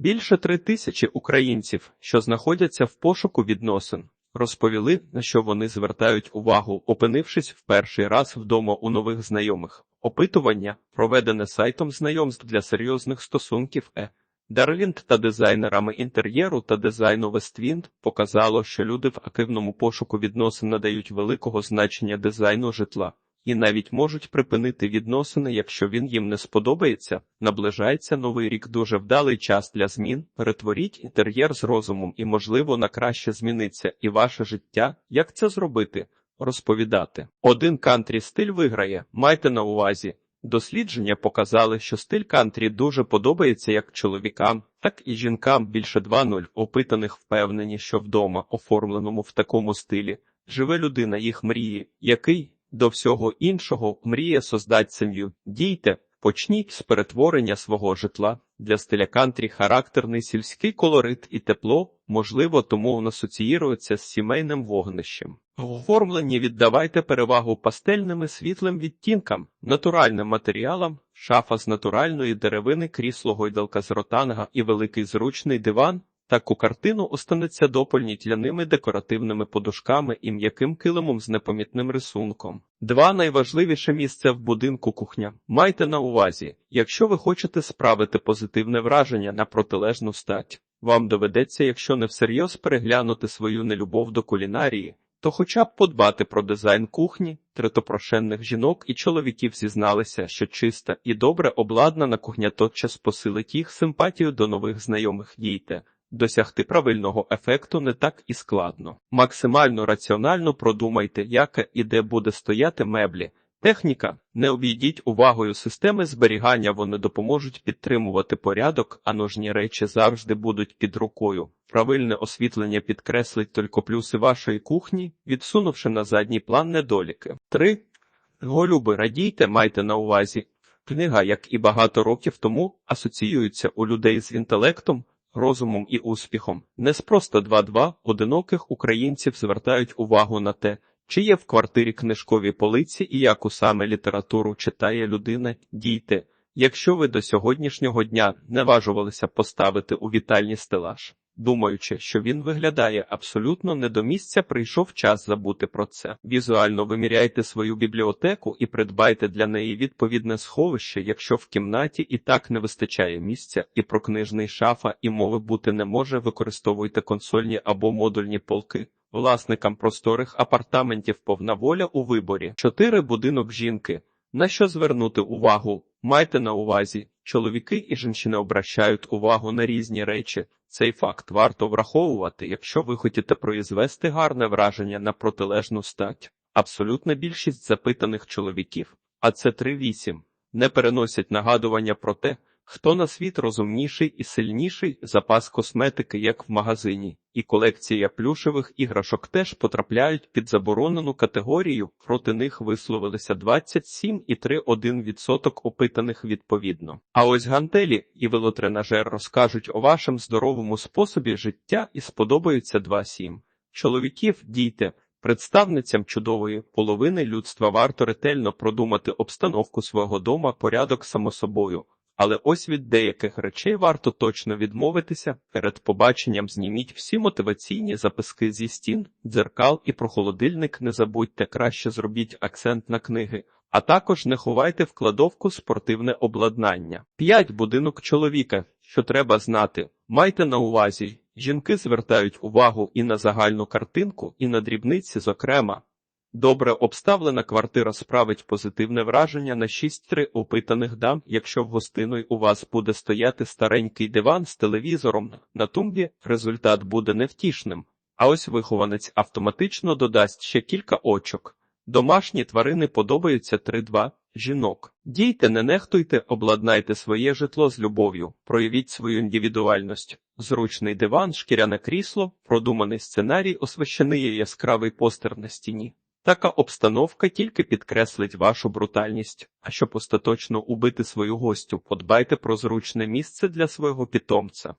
Більше три тисячі українців, що знаходяться в пошуку відносин, розповіли, на що вони звертають увагу, опинившись в перший раз вдома у нових знайомих. Опитування, проведене сайтом знайомств для серйозних стосунків Е. Дарвінд та дизайнерами інтер'єру та дизайну Вествінд показало, що люди в активному пошуку відносин надають великого значення дизайну житла і навіть можуть припинити відносини, якщо він їм не сподобається. Наближається новий рік дуже вдалий час для змін. Перетворіть інтер'єр з розумом і, можливо, на краще зміниться і ваше життя. Як це зробити? Розповідати. Один кантрі стиль виграє. Майте на увазі. Дослідження показали, що стиль кантрі дуже подобається як чоловікам, так і жінкам більше 2.0 опитаних впевнені, що вдома, оформленому в такому стилі, живе людина їх мрії, який до всього іншого мріє создать сім'ю. Дійте, почніть з перетворення свого житла. Для стиля кантрі характерний сільський колорит і тепло, можливо, тому він асоціюється з сімейним вогнищем. В оформленні віддавайте перевагу пастельним і світлим відтінкам, натуральним матеріалам, шафа з натуральної деревини, крісло гойдалка з ротанга і великий зручний диван. Таку картину останеться доповніть ляними декоративними подушками і м'яким килимом з непомітним рисунком. Два найважливіше місця в будинку кухня. Майте на увазі, якщо ви хочете справити позитивне враження на протилежну стать, вам доведеться, якщо не всерйоз переглянути свою нелюбов до кулінарії, то хоча б подбати про дизайн кухні, третопрошенних жінок і чоловіків зізналися, що чиста і добре обладнана кухня тотчас посилить їх симпатію до нових знайомих дійте. Досягти правильного ефекту не так і складно. Максимально раціонально продумайте, яке і де буде стояти меблі. Техніка не обійдіть увагою системи зберігання, вони допоможуть підтримувати порядок, а ножні речі завжди будуть під рукою. Правильне освітлення підкреслить тільки плюси вашої кухні, відсунувши на задній план недоліки. 3. Голюби радійте, майте на увазі. Книга, як і багато років тому, асоціюється у людей з інтелектом, розумом і успіхом. Неспроста два-два одиноких українців звертають увагу на те, чи є в квартирі книжкові полиці і яку саме літературу читає людина, дійте, якщо ви до сьогоднішнього дня не важувалися поставити у вітальні стелаж. Думаючи, що він виглядає абсолютно не до місця, прийшов час забути про це. Візуально виміряйте свою бібліотеку і придбайте для неї відповідне сховище, якщо в кімнаті і так не вистачає місця, і про книжний шафа і мови бути не може, використовуйте консольні або модульні полки. Власникам просторих апартаментів повна воля у виборі. 4. будинок жінки. На що звернути увагу? Майте на увазі, чоловіки і жінки обращають увагу на різні речі. Цей факт варто враховувати, якщо ви хочете произвести гарне враження на протилежну стать. Абсолютна більшість запитаних чоловіків, а це 3-8, не переносять нагадування про те, хто на світ розумніший і сильніший запас косметики, як в магазині, і колекція плюшевих іграшок теж потрапляють під заборонену категорію. Проти них висловилися 27,3% опитаних відповідно. А ось гантелі і велотренажер розкажуть о вашому здоровому способі життя і сподобаються 2,7. Чоловіків дійте. Представницям чудової половини людства варто ретельно продумати обстановку свого дома, порядок само собою. Але ось від деяких речей варто точно відмовитися. Перед побаченням зніміть всі мотиваційні записки зі стін, дзеркал і про холодильник не забудьте краще зробіть акцент на книги, а також не ховайте в кладовку спортивне обладнання. 5. будинок чоловіка, що треба знати, майте на увазі. Жінки звертають увагу і на загальну картинку, і на дрібниці, зокрема. Добре обставлена квартира справить позитивне враження на 6-3 опитаних дам, якщо в гостиної у вас буде стояти старенький диван з телевізором на тумбі, результат буде невтішним. А ось вихованець автоматично додасть ще кілька очок. Домашні тварини подобаються 3-2 жінок. Дійте, не нехтуйте, обладнайте своє житло з любов'ю, проявіть свою індивідуальність. Зручний диван, шкіряне крісло, продуманий сценарій, освещений яскравий постер на стіні. Така обстановка тільки підкреслить вашу брутальність, а щоб остаточно убити свою гостю, подбайте про зручне місце для свого питомця.